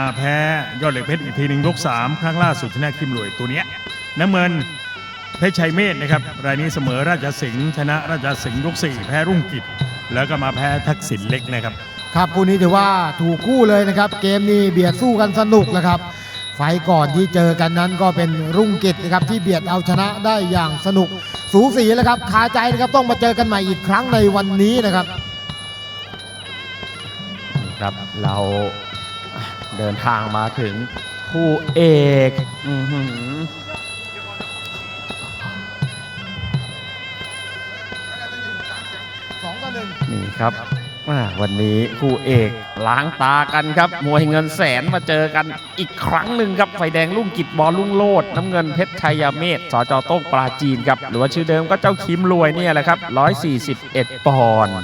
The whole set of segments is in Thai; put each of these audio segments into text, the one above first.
มาแพ้ยอดเหล็กเพชรอีกทีหนึ่งยก 3 ครั้งล่าสุดชนะคิมหลวยตัวเนี้ยน้ำเงินเพชรชัยเมธนะครับรายนี้เสมอราชสิงห์ชนะราชสิงห์ยก 4 แพ้รุ่งกิจ แล้วก็มาแพ้ทักษิณเล็กนะครับ ครับคู่นี้ถือว่าถูกคู่เลยนะครับ เกมนี้เบียดสู้กันสนุกแล้วครับ ไฟล์ก่อนที่เจอกันนั้นก็เป็นรุ่งกิจนะครับที่เบียดเอาชนะได้อย่างสนุก สูสีแล้วครับคาใจนะครับต้องมาเจอกันใหม่อีกครั้งในวันนี้นะครับ ครับเรา เดินทางมาถึงคู่เอกอื้อหือ2ต่อ1นี่ครับอ่าวันนี้คู่เอกล้างตากันครับ มวยเงินแสนมาเจอกันอีกครั้งหนึ่งครับ ไฟแดงลุ่งกิจบอลลุ่งโลด น้ำเงินเพชรชัยเมธสจโต้งปราจีนครับ หรือว่าชื่อเดิมก็เจ้าคิมรวยเนี่ยแหละครับ 141 ปอนด์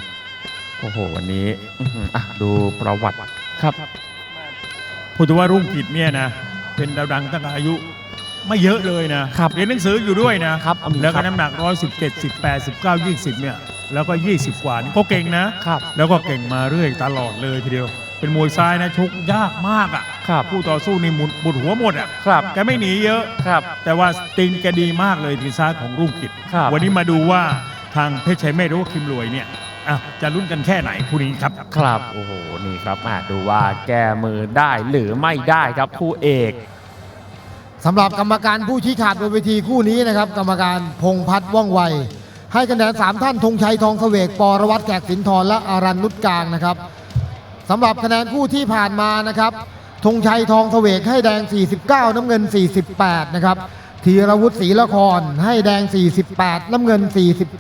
โอ้โห วันนี้อื้อหืออะดูประวัติครับ พูดถึงว่ารุ่งกิจเนี่ยนะเป็นดาวดังตั้งแต่อายุไม่เยอะเลยนะครับเรียนหนังสืออยู่ด้วยนะครับเอามีแล้วคก็รับน้ำหนัก117 18 19 20เนี่ยแล้วก็ 20 กว่านี่ก็เก่งนะครับแล้วก็เก่งมาเรื่อยตลอดเลยทีเดียว เป็นมวยซ้ายนะชกยากมากอะครับผู้ต่อสู้นี่หมุนบุดหัวหมดอะครับแกไม่หนีเยอะครับ แต่ว่าตีนแกดีมากเลยทีซ้ายของรุ่งกิจครับวันนี้มาดูว่าทางเพชรชัยเมธหรือว่าคิมรวยเนี่ย อะจะลุ้นกันแค่ไหนคู่นี้ครับ ครับโอ้โหนี่ครับอะดูว่าแก้มือได้หรือไม่ได้ครับคู่เอกสำหรับกรรมการผู้ชี้ขาดบนเวทีคู่นี้นะครับ กรรมการพงษ์พัฒน์ว่องไว ให้คะแนน3ท่านธงชัยทองเสวกปรวัตรแขกสินทรและอารันนุชกลางนะครับสำหรับคะแนนคู่ที่ผ่านมานะครับธงชัยทองเสวกให้แดง 49 น้ำเงิน 48 นะครับธีรวุฒิศรีละครให้แดง 48 น้ำเงิน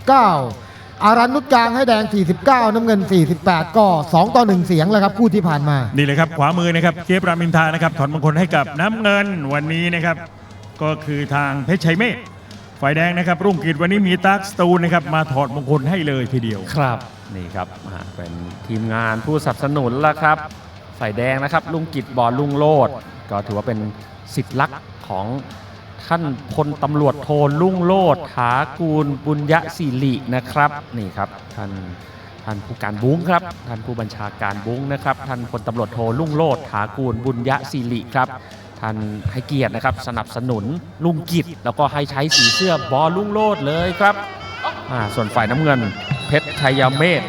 49 อารันนุชกลางให้แดง 49 น้ำเงิน 48 ก็ 2 ต่อ 1 เสียงแล้วครับคู่ที่ผ่านมา นี่เลยครับ ขวามือนะครับเจฟรามินทานะครับถอนมงคลให้กับน้ำเงินวันนี้นะครับ ก็คือทางเพชรชัยเมธฝ่ายแดงนะครับ รุ่งกิจวันนี้มีตั๊กสตูนนะครับมาถอดมงคลให้เลยทีเดียว ครับ นี่ครับอ่าเป็นทีมงานผู้สนับสนุนแล้วครับฝ่ายแดงนะครับ ลุงกิจบอลลุงโลด ก็ถือว่าเป็นสิทธิ์ลักษณ์ของ ท่านพลตำรวจโทลุงโลดถากูลบุญยศิรินะครับนี่ครับท่านท่านผู้การบุ้งครับท่านผู้บัญชาการบุ้งนะครับท่านพลตำรวจโทลุงโลดถากูลบุญยศิริครับท่านให้เกียรตินะครับสนับสนุนลุงกิจแล้วก็ให้ใช้สีเสื้อบอลลุงโลดเลยครับส่วนฝ่ายน้ำเงินเพชรชัยเมธ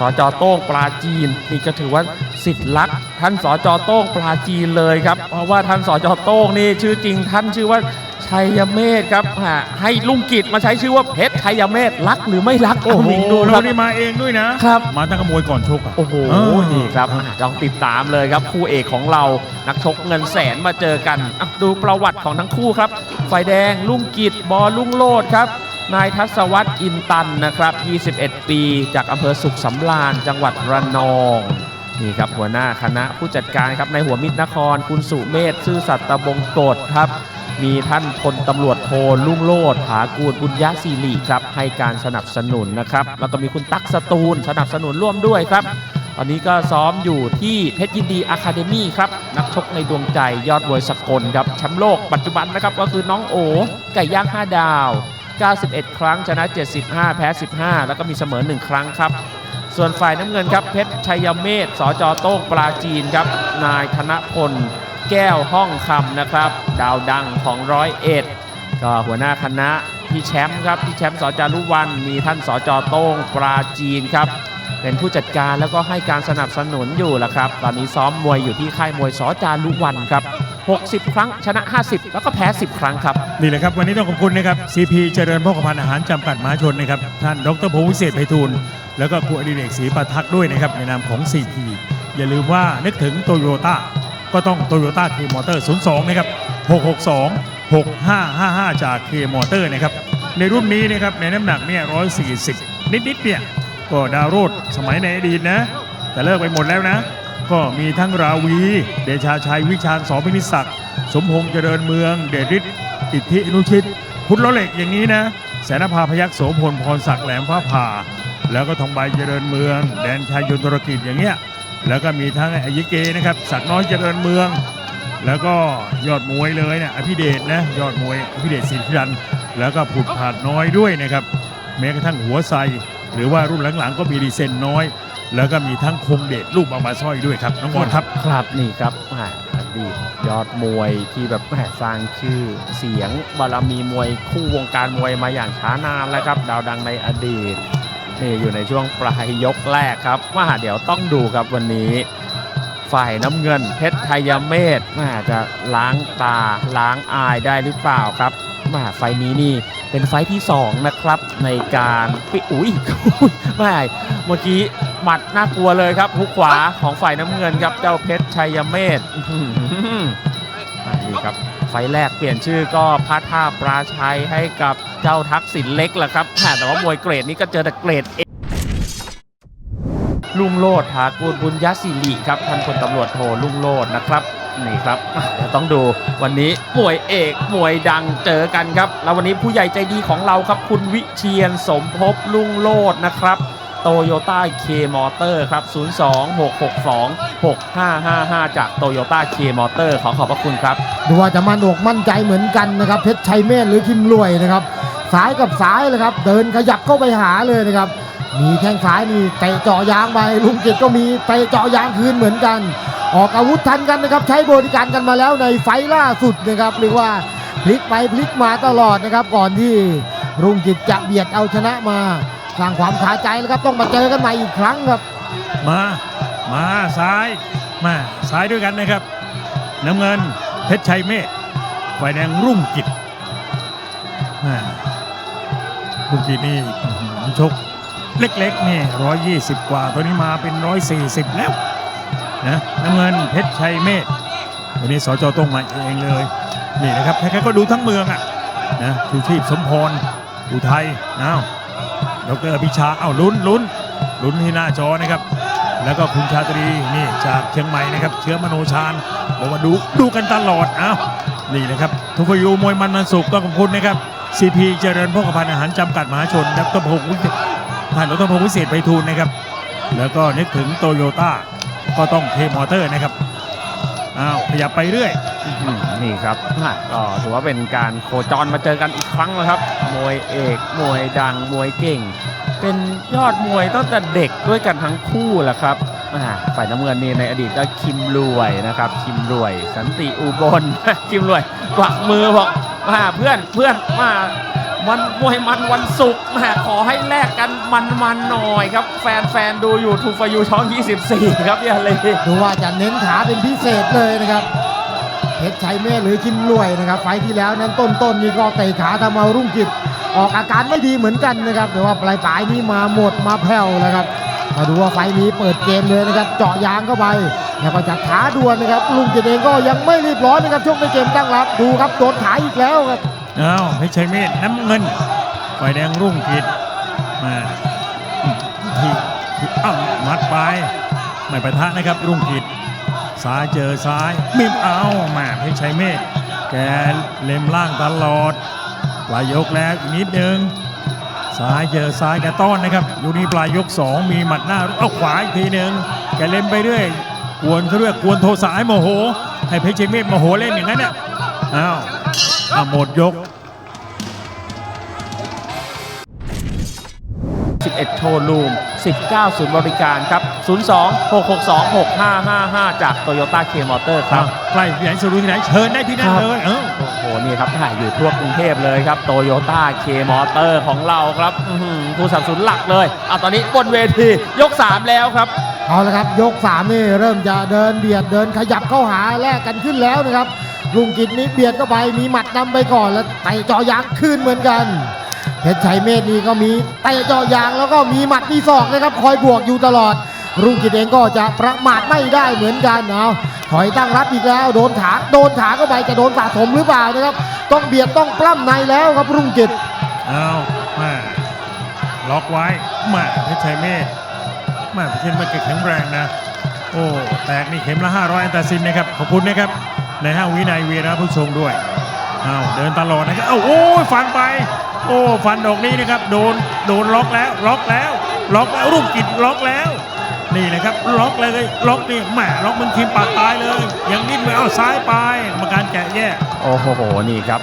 สจโต้งปลาจีนนี่ก็ถือว่าสิทธิ์ลักษณ์ท่านสจโต้งปลาจีนเลยครับ เพราะว่าท่านสจโต้งนี่ชื่อจริงท่านชื่อว่าชัยเมธครับฮะให้ลุงกิจมาใช้ชื่อว่าเพชรชัยเมธรักหรือไม่รักโอ้โหเาดูคแล้รัวบนี่มาเองด้วยนะครับมาตั้งขโมยก่อนชกอะโอ้โหเออนี่ครับต้องติดตามเลยครับคู่เอกของเรานักชกเงินแสนมาเจอกันอะดูประวัติของทั้งคู่ครับฝ่ายแดงลุงกิจบอลลุงโลดครับ นายทัศวัฒน์อินตันนะครับ 21 ปี จากอำเภอสุขสำราญจังหวัดระนองนี่ครับหัวหน้าคณะผู้จัดการครับในหัวมิตรนคร คุณสุเมธซื่อสัตย์ตะบงกฎครับ มีท่านพลตำรวจโทลุ่งโลดถากูลบุญยศิริครับให้การสนับสนุนนะครับ แล้วก็มีคุณตั๊กสตูลสนับสนุนร่วมด้วยครับ ตอนนี้ก็ซ้อมอยู่ที่เพชรยินดีอะคาเดมี่ครับนักชกในดวงใจยอดมวยสกลครับแชมป์โลกปัจจุบันนะครับก็คือน้องโอไก่ย่าง5ดาว 91 ครั้งชนะ 75 แพ้ 15 แล้วก็มีเสมอ 1 ครั้งครับ ส่วนฝ่ายน้ำเงินครับเพชรชัยเมธสจโต้งปราจีนครับ นายธนพล แก้วห้องคำนะครับ ดาวดังของร้อยเอ็ดก็หัวหน้าคณะพี่แชมป์ครับพี่แชมป์สจารุวันมีท่านสจโต้งปราจีนครับเป็นผู้จัดการแล้วก็ให้การสนับสนุนอยู่ละครับ ตอนนี้ซ้อมมวยอยู่ที่ค่ายมวยสจารุวันครับ 60 ครั้ง ชนะ 50 แล้วก็แพ้ 10 ครั้งครับ นี่แหละครับ วันนี้ต้องขอบคุณนะครับ CP เจริญพกพันธ์อาหารจำกัดมหาชนนะครับ ท่านดรพงศ์วิเศษไพฑูรย์แล้วก็ครูอดิเรกศรีประทักษ์ด้วยนะครับ ในนามของ CP อย่าลืมว่านึกถึงโตโยต้าก็ต้องโตโยต้าเคมอเตอร์02 นะครับ 662 6555 จากเคมอเตอร์นะครับ ในรุ่นนี้นะครับ ในน้ำหนักเนี่ย140 นิดๆเนี่ยก็ดาวโรดสมัยในอดีตนะ แต่เลิกไปหมดแล้วนะ ก็มีทั้งราวี เดชาชัยวิชาญสอพินิศักดิ์สมพงษ์เจริญเมือง เดชฤทธิ์อิทธิอนุชิต พุทธล้อเหล็กอย่างนี้นะแสนภาพยักษ์โสพลพรศักดิ์แหลมฟ้าผ่า แล้วก็ทองใบเจริญเมือง แดนชายยนตรกิจอย่างเงี้ยแล้วก็มีทั้งไอายิเกนะครับศักน้อยเจริญเมือง แล้วก็ยอดมวยเลยเนี่ยอภิเดชนะยอดมวยอภิเดชสิทธิรันแล้วก็ผุดผาดน้อยด้วยนะครับแม้กระทั่งหัวไซ หรือว่ารุ่นหลังๆ ก็มีดีเซนน้อย แล้วก็มีทั้งคงเดชลูกบางบาสร้อยด้วยครับน้องบอลครับ ครับนี่ครับอดีตยอดมวยที่แบบแหม่สร้างชื่อเสียงบารมีมวยคู่วงการมวยมาอย่างช้านานแล้วครับ ดาวดังในอดีตนี่อยู่ในช่วงปลายยกแรกครับว่าเดี๋ยวต้องดูครับวันนี้ ฝ่ายน้ำเงินเพชรไทยเมธแม่จะล้างตาล้างอายได้หรือเปล่าครับ ม่ไฟนี้นี่เป็นไฟที่ 2 นะครับ ในการปิอุ้ยแม่เมื่อกี้หมัดน่ากลัวเลยครับหุกขวาของฝ่ายน้ำเงินครับเจ้าเพชรชัยเมธนี่ครับไฟแรกเปลี่ยนชื่อก็พัดท่าปราชัยให้กับเจ้าทักษิณเล็กแหละครับแต่ว่ามวยเกรดนี้ก็เจอแต่เกรดเอลุงโลดทากูลบุญยศิริครับท่านพลตำรวจโทลุงโลดนะครับ นี่ครับอะเดี๋ยวต้องดูวันนี้มวยเอกมวยดังเจอกันครับ แล้ววันนี้ผู้ใหญ่ใจดีของเราครับ คุณวิเชียนสมภพลุงโลดนะครับโตโยต้าเคมอเตอร์ครับ 026626555 จากโตโยต้าเคมอเตอร์ขอขอบพระคุณครับ ดูว่าจะมั่นอกมั่นใจเหมือนกันนะครับ เพชรชัยเมธหรือคิมรวยนะครับซ้ายกับซ้ายเลยครับ เดินขยับเข้าไปหาเลยนะครับ มีแข้งซ้ายนี่เตะเจาะยางไปลุงจิตก็มีเตะเจาะยางคืนเหมือนกัน ออกอาวุธทันกันนะครับ ใช้บริการกันมาแล้วในไฟล่าสุดนะครับเรียกว่าพลิกไปพลิกมาตลอดนะครับ ก่อนที่รุ่งจิตจะเบียดเอาชนะมาสร้างความขาใจแล้วครับต้องมาเจอกันใหม่อีกครั้งครับ มา มาซ้ายมาซ้ายด้วยกันนะครับน้ำเงินเพชรชัยเมฆฝ่ายแดงรุ่งกิจมารุ่งกิจนี่ชกเล็กๆนี่ร้อยยี่สิบกว่า ตัวนี้มาเป็นร้อยสี่สิบแล้ว นะน้ำเงินเพชรชัยเมฆวันนี้สจตรงมาเองเลยนี่นะครับใครๆก็ดูทั้งเมืองอะนะชูชีพสมพรอุทัยอ้าวดรพิชาเอ้าลุ้นลุ้นลุ้นที่หน้าจอนะครับ แล้วก็คุณชาตรีนี่จากเชียงใหม่นะครับ เชื้อมโนชาญบอกว่าดูดูกันตลอดอ้าวนี่นะครับทุกขยูมวยมันมันสุขต้องขอบคุณนะครับซีพีเจริญพกพันอาหารจำกัดมหาชนดรพงศ์วิเศษท่านดรพงศ์วิเศษไปทูลนะครับ แล้วก็นึกถึงโตโยต้า ก็ต้องเคมอเตอร์นะครับอ้าวขยับไปเรื่อยอื้อหือนี่ครับอะก็ถือว่าเป็นการโคจรมาเจอกันอีกครั้งแล้วครับ มวยเอก มวยดัง มวยเก่ง เป็นยอดมวยตั้งแต่เด็กด้วยกันทั้งคู่แหละครับอ่าฝ่ายน้ำเงินนี่ในอดีตก็คิมรวยนะครับ คิมรวย สันติอุบล คิมรวยกวักมือบอกมาเพื่อนเพื่อนมา มันมวยมันวันศุกร์แมาขอให้แลกกันมันมันหน่อยครับ แฟนๆดูอยู่ทูฟายูช่อง 24 ครับอย่าเลยดูว่าจะเน้นขาเป็นพิเศษเลยนะครับเพชรชัยเมฆหรือคิมรวยนะครับ ไฟที่แล้วนั้นต้นๆนี่ก็เตะขาทำเอารุ่งกิจออกอาการไม่ดีเหมือนกันนะครับแต่ว่าปลายปลายๆนี้มาหมดมาแผ่วแล้วครับมาดูว่าไฟนี้เปิดเกมเลยนะครับเจาะยางเข้าไปแล้วก็จัดขาดวนนะครับลุงกิจเองก็ยังไม่รีบร้อนนะครับช่วงในเกมตั้งรับดูครับโดนขาอีกแล้วครับ อ้าวเพชรชัยเมธน้ำเงินฝ่ายแดงรุ่งกิจมาที่ที่อ้าวมัดไปไม่ประทะนะครับ รุ่งกิจซ้ายเจอซ้ายมิมเอามาเพชรชัยเมธแกเล็มล่างตลอดปลายยกแล้วอีกนิดนึงซ้ายเจอซ้ายแกต้อนนะครับ อยู่นี่ปลายยก 2 มีหมัดหน้าเอาขวาอีกทีหนึ่งแกเล็มไปเรื่อยกวนเขาเรียกกวนโทสะให้โมโห ให้เพชรชัยเมธโมโหเล่นอย่างนั้นน่ะอ้าว อ้าวหมดยก 11 โชว์รูม 19 ศูนย์บริการครับ 02 662 6555 จาก Toyota K Motor ครับใกล้ที่ไหนสรุปที่ไหนเชิญได้ที่นั่นครับเลยเออ โอ้โห นี่ครับถ่ายอยู่ทั่วกรุงเทพเลยครับ Toyota K Motor ของเราครับอื้อหือผู้สนับสนุนหลักเลยอะตอนนี้บนเวทียก 3 แล้วครับ เอาละครับ ยก3นี่เริ่มจะเดินเบียดเดินขยับเข้าหาแลกกันขึ้นแล้วนะครับ ลุงกิจนี้เบียดเข้าไปมีหมัดนำไปก่อนแล้วเตะจาะยางคืนเหมือนกัน เพชรชัยเมธนี่ก็มีเตะจาะยางแล้วก็มีหมัดมีศอกนะครับ คอยบวกอยู่ตลอดลุงกิจเองก็จะประมาทไม่ได้เหมือนกันเอาถอยตั้งรับอีกแล้วโดนขาโดนขาเข้าไปจะโดนสะสมหรือเปล่านะครับ ต้องเบียดต้องปล้ำในแล้วครับรุ่งกิจเอามาล็อกไว้มาเพชรชัยเมธมาเพชรชัยเมธแข็งแรงนะโอ้แตกนี่เข็มละ500อันตาซินนะครับขอบคุณนะครับ ในห้างวินัยวีระผู้ชงด้วยเอาเดินตลอดนะครับเอาโอ้ยฟันไป โอ้ฟันดอกนี้นะครับโดนโดนล็อกแล้วล็อกแล้ว ล็อกแล้วรุ่งกิจล็อกแล้ว นี่นะครับล็อกเลยล็อกนี่แหมล็อกมึงทีมปากตายเลย ยังดิ้นไม่เอาซ้ายไปกรรมการแกะแยกโอ้โหนี่ครับ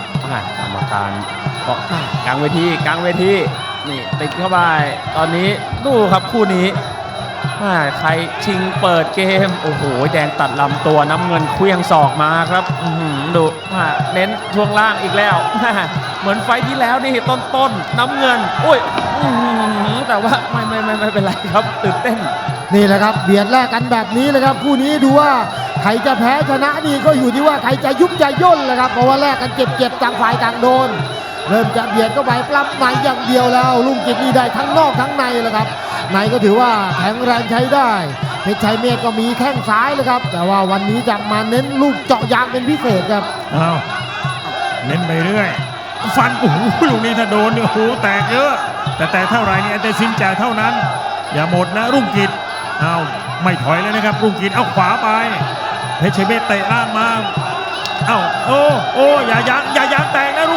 กรรมการก็กลางเวทีกลางเวทีนี่ติดเข้าไปตอนนี้ดูครับคู่นี้ ใครชิงเปิดเกม โอ้โห แดงตัดลำตัวน้ำเงินเคลี้ยงศอกมาครับดูเน้นช่วงล่างอีกแล้ว เหมือนไฟที่แล้วนี่ต้นต้นๆน้ำเงิน อุ้ยแต่ว่าไม่ไม่ไม่ไม่เป็นไรครับตื่นเต้น นี่แหละครับเบียดแลกกันแบบนี้เลยครับคู่นี้ดูว่าใครจะแพ้ชนะนี่ก็อยู่ที่ว่าใครจะยุบจะย่นแหละครับเพราะว่าแลกกันเจ็บๆต่างฝ่ายต่างโดน เริ่มจะเบียดเข้าไปปล้ำในอย่างเดียวแล้วลุงกิจนี่ได้ทั้งนอกทั้งในแล้วครับ ในก็ถือว่าแข็งแรงใช้ได้ เพชรชัยเมฆก็มีแข้งซ้ายเลยครับ แต่ว่าวันนี้จะมาเน้นลูกเจาะยางเป็นพิเศษครับเอาเน้นไปเรื่อย ฟันโอ้โหลูกนี้ถ้าโดนเนี่ยโอ้โหแตกเยอะ แต่แต่เท่าไรเนี่ยแต่สินจ่ายเท่านั้น อย่าหมดนะรุ่งกิจเอาไม่ถอยเลยนะครับ รุ่งกิจเอาขวาไปเพชรชัยเมธเตะล่างมาเอาโอ้โอ้อย่ายั้งอย่ายั้งแตกนะรุ่ง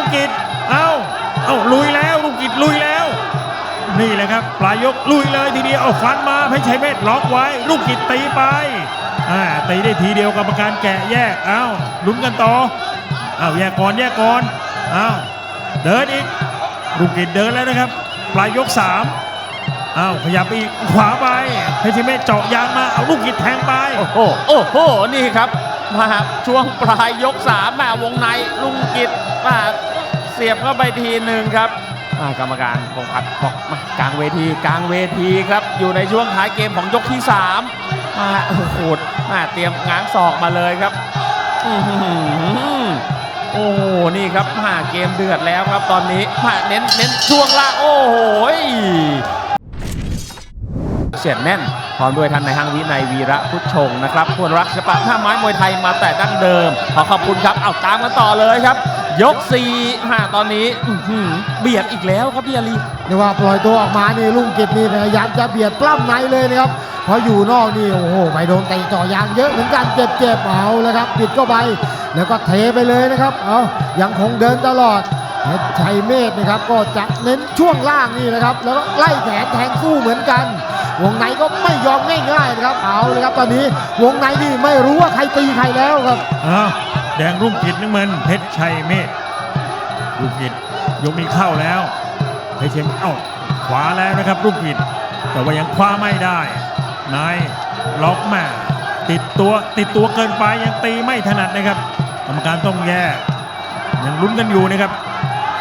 ปลายยกลุยเลยทีเดียวเอาฟันมาเพชรเมธล็อกไว้รุ่งกิจตีไปอ่าตีได้ทีเดียวกรรมการแกะแยกเอาวลุ้นกันต่อเอาวแยกก่อนแยกก่อนเอาวเดินอีกลูกกิจเดินแล้วนะครับ ปลายยกสามเอาขยับอีกขวาไปเพชรเมธเจาะยางมาเอาลูกกิจแทงไปโอ้โหโอ้โหนี่ครับมาช่วงปลายยกสามมาวงในลุงกิจมาเสียบเข้าไปทีหนึ่งครับ กรรมการคงพัดบอกมากลางเวทีกลางเวทีครับ อยู่ในช่วงท้ายเกมของยกที่3มาโอ้โหมาเตรียมง้างศอกมาเลยครับโอ้โหนี่ครับมาเกมเดือดแล้วครับตอนนี้มาเน้นเน้นช่วงล่างโอ้โหเสียดแน่นพร้อมด้วยท่านในห้างวินัยวีระพุทธชงนะครับผู้รักศิลปะท่าไม้มวยไทยมาแต่ดั้งเดิม ขอขอบคุณครับเอาตามกันต่อเลยครับ ยก4ฮะตอนนี้อื้อหือเบียดอีกแล้วครับพี่อาลีเรียกว่าปล่อยตัวออกมานี่ลุงกิจนี่พยายามจะเบียดปล้ำในเลยนะครับเพราะอยู่นอกนี่โอ้โหไปโดนเตะเจ่อยางเยอะเหมือนกันเจ็บๆเอาแล้วครับปิดเข้าไปแล้วก็เทไปเลยนะครับเอายังคงเดินตลอดเพชรชัยเมธนะครับก็จะเน้นช่วงล่างนี่นะครับ แล้วก็ไล่แขนแทงสู้เหมือนกัน วงในก็ไม่ยอมง่ายๆนะครับเอาเลยครับตอนนี้วงในนี่ไม่รู้ว่าใครตีใครแล้วครับ อ้าวแดงรุ่งกิจน้ำเงินเพชรชัยเมธรุ่งกิจยกนี้เข้าแล้วเพชรชัยเอ้าขวาแล้วนะครับรุ่งกิจแต่ว่ายังคว้าไม่ได้นายล็อกแม่ติดตัวติดตัวเกินไปยังตีไม่ถนัดนะครับ กรรมการต้องแยกยังลุ้นกันอยู่นะครับ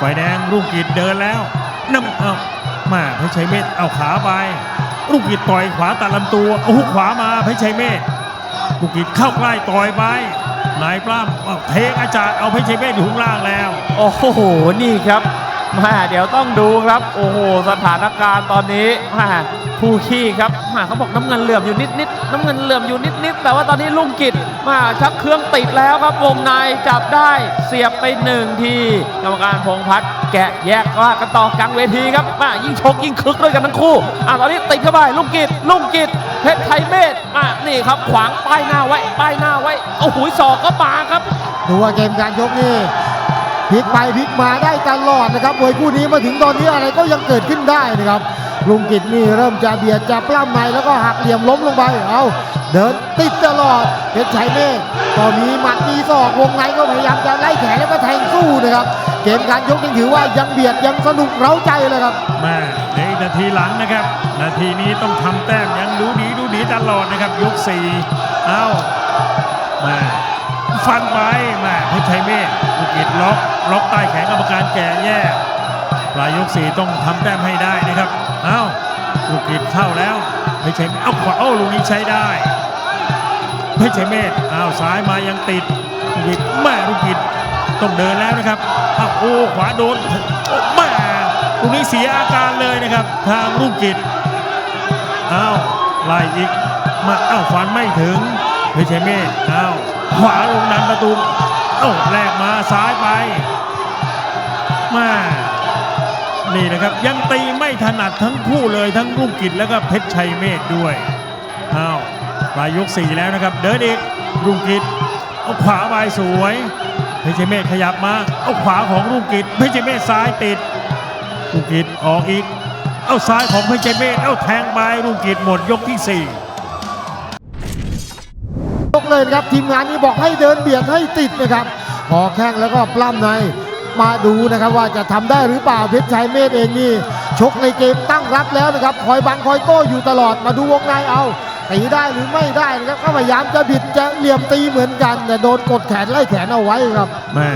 ฝ่ายแดงรุ่งกิจเดินแล้วน้ำเอ้ามาเพชรชัยเมธเอาขาไปรุ่งกิจต่อยขวาตัดลำตัวโอ้โหขวามาเพชรชัยเมธลูกกิจเข้าใกล้ต่อยไป นายปล้ำเทกอาจารย์เอาเพชรเวทอยู่ข้างล่างแล้ว โอ้โห นี่ครับ มาเดี๋ยวต้องดูครับ โอ้โห สถานการณ์ตอนนี้มาคู่ขี้ครับมาเขาบอกน้ำเงินเหลื่อมอยู่นิดนิดน้ำเงินเหลื่อมอยู่นิดนิดแต่ว่าตอนนี้ลุงกิจมาชักเครื่องติดแล้วครับ วงในจับได้เสียบไปหนึ่งทีกรรมการพงพัฒน์แกะแยกว่ากันต่อกลางเวทีครับมายิ่งชกยิ่งคึกด้วยกันทั้งคู่อะตอนนี้ติดเข้าไปลุงกิจลุงกิจเพชรไทยเมธอะนี่ครับ ขวางป้ายหน้าไว้ป้ายหน้าไว้โอ้โหศอกก็มาครับดูว่าเกมการยกนี่ พลิกไปพลิกมาได้ตลอดนะครับมวยคู่นี้มาถึงตอนนี้อะไรก็ยังเกิดขึ้นได้นะครับลุงกิจนี่เริ่มจะเบียดจะปล้ำในแล้วก็หักเหลี่ยมล้มลงไปเอาเดินติดตลอดเพชรชัยเมฆก็มีหมัดมีศอกวงในก็พยายามจะไล่แขนแล้วก็แทงสู้นะครับ เกมการยกยังถือว่ายังเบียดยังสนุกเร้าใจเลยครับแม่ในนาทีหลังนะครับ นาทีนี้ต้องทำแต้มยังดูดีดูดีตลอดนะครับยกสี่เอาแม่ฟันไปแม่เพชรชัยเมธลู กิจล็อกล็อกใต้แขนกรรมการแก่แย่ปลายยกสี่ต้องทำแต้มให้ได้นะครับเอาลูกกิจเข้าแล้วเพชรชัยเมธเอาขวาโอ้ลูกนี้ใช้ได้เพชรชัยเมธอ้าวซ้ายมายังติดลูกกิจแม่ลูกกิจต้องเดินแล้วนะครับอ้าวโอ้ขวาโดนโอ้แม่ลูกนี้เสียอาการเลยนะครับ ทางลูกกิจอ้าวไล่อีกมาอ้าวฟันไม่ถึงเพชรชัยเมธอ้าวขวาลงนันประตู เอ้แลกมาซ้ายไปมานี่นะครับ ยังตีไม่ถนัดทั้งคู่เลยทั้งลูกกิจแล้วก็เพชรชัยเมธด้วยอ้าวปลายยกสี่แล้วนะครับ เดินอีกรุ่งกิจเอาขวาไปสวยเพชรเมธขยับมาเอาขวาของรุ่งกิจเพชรเมธซ้ายติดรุ่งกิจออกอีก เอาซ้ายของเพชรเมธเอาแทงไปรุ่งกิจหมดยกที่สี่ เลยนะครับ ทีมงานนี้บอกให้เดินเบียดให้ติดนะครับพอแข้งแล้วก็ปล้ำในมาดูนะครับว่าจะทำได้หรือเปล่าเพชรชัยเมธเองนี่ชกในเกมตั้งรับแล้วนะครับคอยบังคอยโต้อยู่ตลอดมาดูวงในเอาตีได้หรือไม่ได้นะครับก็พยายามจะบิดจะเหลี่ยมตีเหมือนกัน แต่โดนกดแขนไล่แขนเอาไว้ครับแม่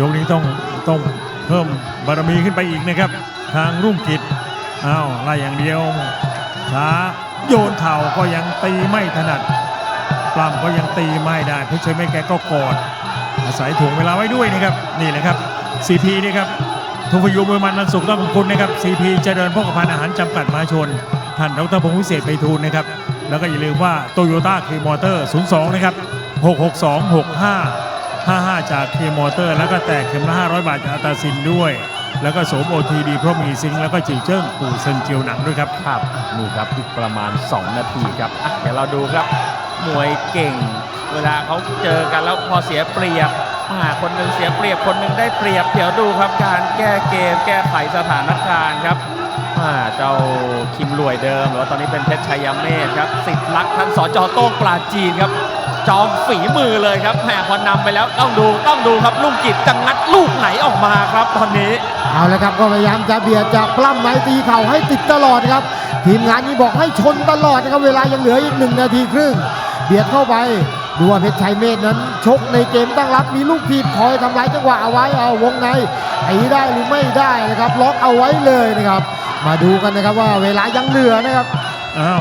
ยกนี้ต้องต้องเพิ่มบารมีขึ้นไปอีกนะครับ ทางรุ่งกิจอ้าวไล่อย่างเดียวช้าโยนเข่าก็ยังตีไม่ถนัด ปล้ำก็ยังตีไม่ได้เพชรเชยไม่แกก็กอดอาศัยถ่วงเวลาไว้ด้วยนะครับนี่แหละครับ CP นี่ครับทุกพยุมวยมันมันสุขต้องขอบคุณนะครับ CP เจริญพกพันอาหารจำกัดมหาชน ท่านดรพงศ์วิเศษไปทูลนะครับ แล้วก็อย่าลืมว่าโตโยต้าคีมอเตอร์ 02 นะครับ 662 65 55 จากเคีมอเตอร์ แล้วก็แตกเข็มละ500 บาทจากอัตาซินด้วย แล้วก็สวม OTD เพราะมีซิงค์แล้วก็จิวเจิ้งปู่เซินเจียวหนังด้วยครับ ครับนี่ครับอีกประมาณ 2 นาทีครับอะเดี๋ยวเราดูครับ มวยเก่ง เวลาเขาเจอกันแล้วพอเสียเปรียบอ่าคนหนึ่งเสียเปรียบคนหนึ่งได้เปรียบ เดี๋ยวดูครับการแก้เกม แก้ไขสถานการณ์ครับอ่าเจ้าคิมรวยเดิมหรือว่าตอนนี้เป็นเพชรชัยเมธครับสิทธิ์รักท่านสจโต้งปราจีนครับ จอมฝีมือเลยครับแหมพอนำไปแล้วต้องดูต้องดูครับลุงกิจจะงัดลูกไหนออกมาครับ ตอนนี้เอาละครับก็พยายามจะเบียดจะปล้ำไม้ตีเข่าให้ติดตลอดครับ ทีมงานนี้บอกให้ชนตลอดนะครับเวลายังเหลืออีกหนึ่งนาทีครึ่ง บียดเข้าไปดูว่าเพชรชัยเมธนั้น ชกในเกมตั้งรับมีลูกทีบคอยทำลายจังหวะเอาไว้เอาวงในตีได้หรือไม่ได้นะครับล็อกเอาไว้เลยนะครับ มาดูกันนะครับว่าเวลายังเหลือนะครับอ้าว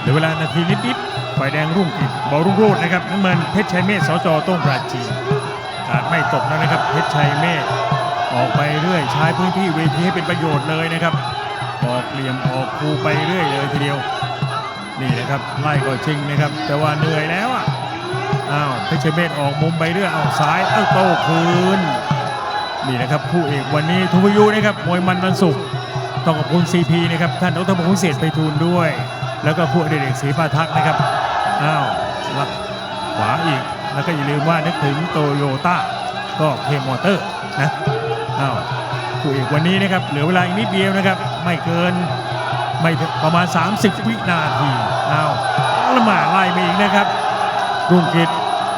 เหลือเวลานาทีนิดๆฝ่ายแดงรุ่งกิจบอลรุ่งโรจน์นะครับน้ำเงินเพชรชัยเมธสจต้งปราจีนการไม่ตกแล้วนะครับ เพชรชัยเมธออกไปเรื่อยใช้พื้นที่เวทีให้เป็นประโยชน์เลยนะครับออกเหลี่ยมออกคูไปเรื่อยเลยทีเดียว นี่นะครับไล่ก็จริงนะครับ แต่ว่าเหนื่อยแล้วอะอ้าวเพชรเมธออกมุมไปเรื่อยเอาซ้ายเอ้าโต้คืนนี่นะครับคู่เอกวันนี้ทุพยุนะครับมวยมันวันศุกร์ต้องขอบคุณ CP นะครับท่านดรพงศ์เศษไปทูลด้วย แล้วก็ผู้อดิเรกศรีปาทักนะครับอ้าวลักขวาอีกแล้วก็อย่าลืมว่านึกถึงโตโยต้าก็เคมอเตอร์นะอ้าวผู้เอกวันนี้นะครับเหลือเวลาอีกนิดเดียวนะครับ ไม่เกิน ไม่ถึงประมาณ 30 วินาทีอ้าวละหมาไล่ไปอีกนะครับ รุ่งกิจ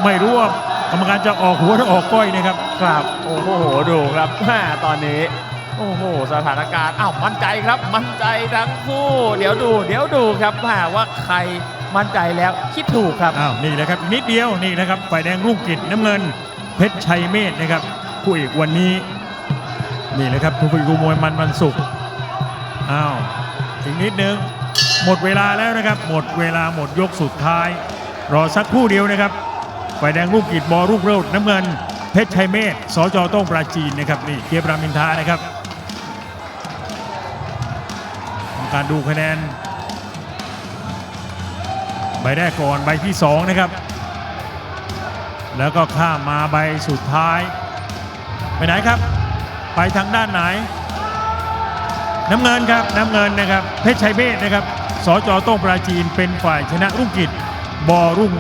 ไม่รู้ว่ากรรมการจะออกหัวหรือออกก้อยนะครับครับโอ้โหดูครับแม่ตอนนี้โอ้โห สถานการณ์อ้าวมั่นใจครับ มั่นใจทั้งคู่ เดี๋ยวดู เดี๋ยวดูครับแม่ว่าใครมั่นใจแล้วคิดถูกครับอ้าวนี่นะครับอีกนิดเดียวนี่นะครับฝ่ายแดงรุ่งกิจน้ำเงิน เพชรชัยเมธนะครับคู่เอกวันนี้ นี่เลยครับทุกคนกูมวยมันวันศุกร์อ้าว อีกนิดนึง หมดเวลาแล้วนะครับ หมดเวลาหมดยกสุดท้าย รอสักคู่เดียวนะครับฝ่ายแดงรุ่งกิจบอรุ่งเริดน้ำเงิน เพชรชัยเมธสจต้องปราจีนนะครับนี่เกียบรามินทานะครับการดูคะแนนใบแรกก่อนใบที่ 2 นะครับ แล้วก็ข้ามมาใบสุดท้าย ไปไหนครับ ไปทางด้านไหน น้ำเงินครับน้ำเงินนะครับเพชรชัยเมธนะครับสจโต้งปราจีนเป็นฝ่ายชนะรุ่งกิจบอรุ่ง